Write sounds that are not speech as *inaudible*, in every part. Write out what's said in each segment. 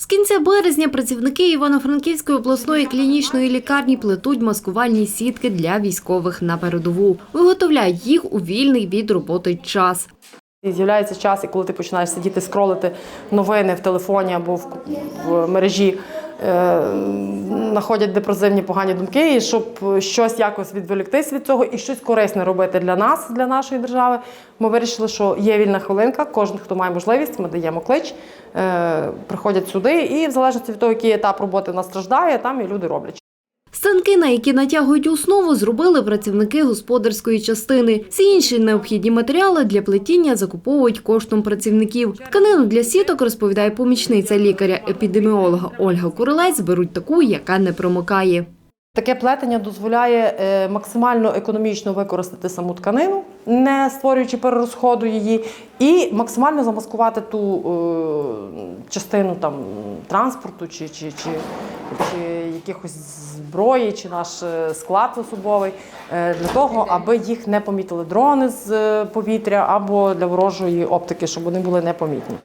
З кінця березня працівники Івано-Франківської обласної клінічної лікарні плетуть маскувальні сітки для військових на передову. Виготовляють їх у вільний від роботи час. З'являється час, коли ти починаєш сидіти скролити новини в телефоні або в, мережі, знаходять депресивні погані думки, і щоб щось якось відволіктись від цього і щось корисне робити для нас, для нашої держави. Ми вирішили, що є вільна хвилинка. Кожен, хто має можливість, ми даємо клич, е, приходять сюди, і в залежності від того, який етап роботи в нас страждає, там і люди роблять. Станки, на які натягують основу, зробили працівники господарської частини. Всі інші необхідні матеріали для плетіння закуповують коштом працівників. Тканину для сіток, розповідає помічниця лікаря-епідеміолога Ольга Курилець, беруть таку, яка не промокає. Таке плетення дозволяє е, максимально економічно використати саму тканину, не створюючи перерозходу її, і максимально замаскувати ту е, частину там транспорту чи, чи, чи, чи якихось зброї, чи наш е, склад особовий, для того, аби їх не помітили дрони з повітря або для ворожої оптики, щоб вони були непомітні.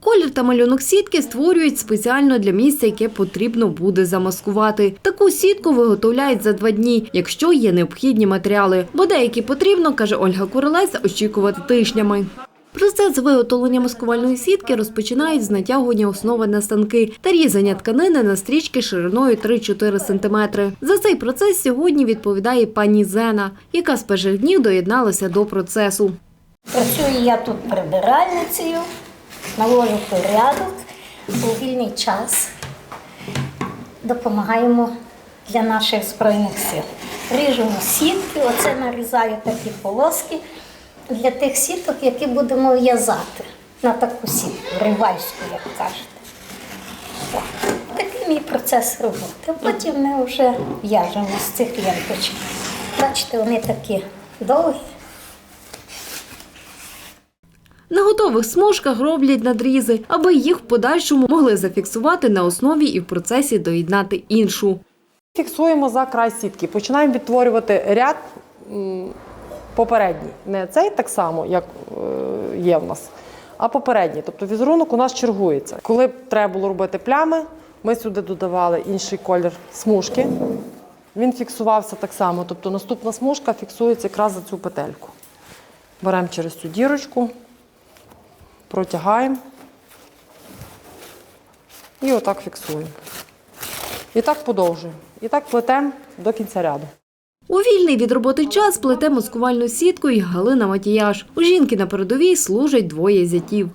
Колір та малюнок сітки створюють спеціально для місця, яке потрібно буде замаскувати. Таку сітку виготовляють за два дні, якщо є необхідні матеріали. Бо деякі потрібно, каже Ольга Курилець, очікувати тижнями. Процес виготовлення маскувальної сітки розпочинають з натягування основи на станки та різання тканини на стрічки шириною 3-4 см. За цей процес сьогодні відповідає пані Зена, яка з перших днів доєдналася до процесу. Працюю я тут прибиральницею, навожу порядок у вільний час. Допомагаємо для наших збройних сил. Ріжемо сітки, оце нарізаю такі полоски для тих сіток, які будемо в'язати на таку сітку, ривальську, як кажете. Так. Такий мій процес роботи. Потім ми вже в'яжемо з цих ленточок. Бачите, вони такі довгі. На готових смужках роблять надрізи, аби їх в подальшому могли зафіксувати на основі і в процесі доєднати іншу. Фіксуємо за край сітки. Починаємо відтворювати ряд попередній. Не цей так само, як е, є в нас, а попередній. Тобто візерунок у нас чергується. Коли треба було робити плями, ми сюди додавали інший колір смужки. Він фіксувався так само. Тобто наступна смужка фіксується якраз за цю петельку. Беремо через цю дірочку, протягаємо і отак фіксуємо. І так подовжуємо. І так плетемо до кінця ряду. У вільний від роботи час плете маскувальну сітку і Галина Матіяш. У жінки на передовій служать двоє зятів.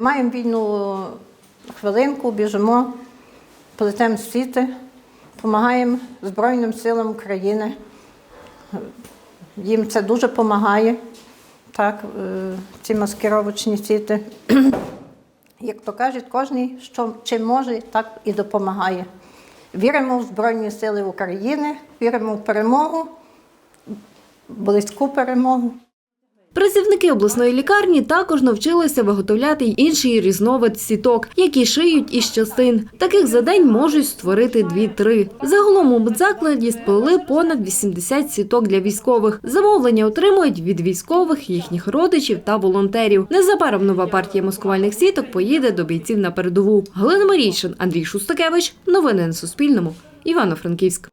Маємо вільну хвилинку, біжимо, плетемо сіти, допомагаємо Збройним силам України. Їм це дуже допомагає, так, е, ці маскировочні сіти. *clears throat* Як то кажуть, кожен, що чим може, так і допомагає. Віримо в Збройні Сили України, віримо в перемогу, близьку перемогу. Працівники обласної лікарні також навчилися виготовляти інший різновид сіток, які шиють із частин. Таких за день можуть створити 2-3. Загалом у медзакладі сплели понад 80 сіток для військових. Замовлення отримують від військових, їхніх родичів та волонтерів. Незабаром нова партія маскувальних сіток поїде до бійців на передову. Галина Марійшин, Андрій Шустакевич. Новини на Суспільному. Івано-Франківськ.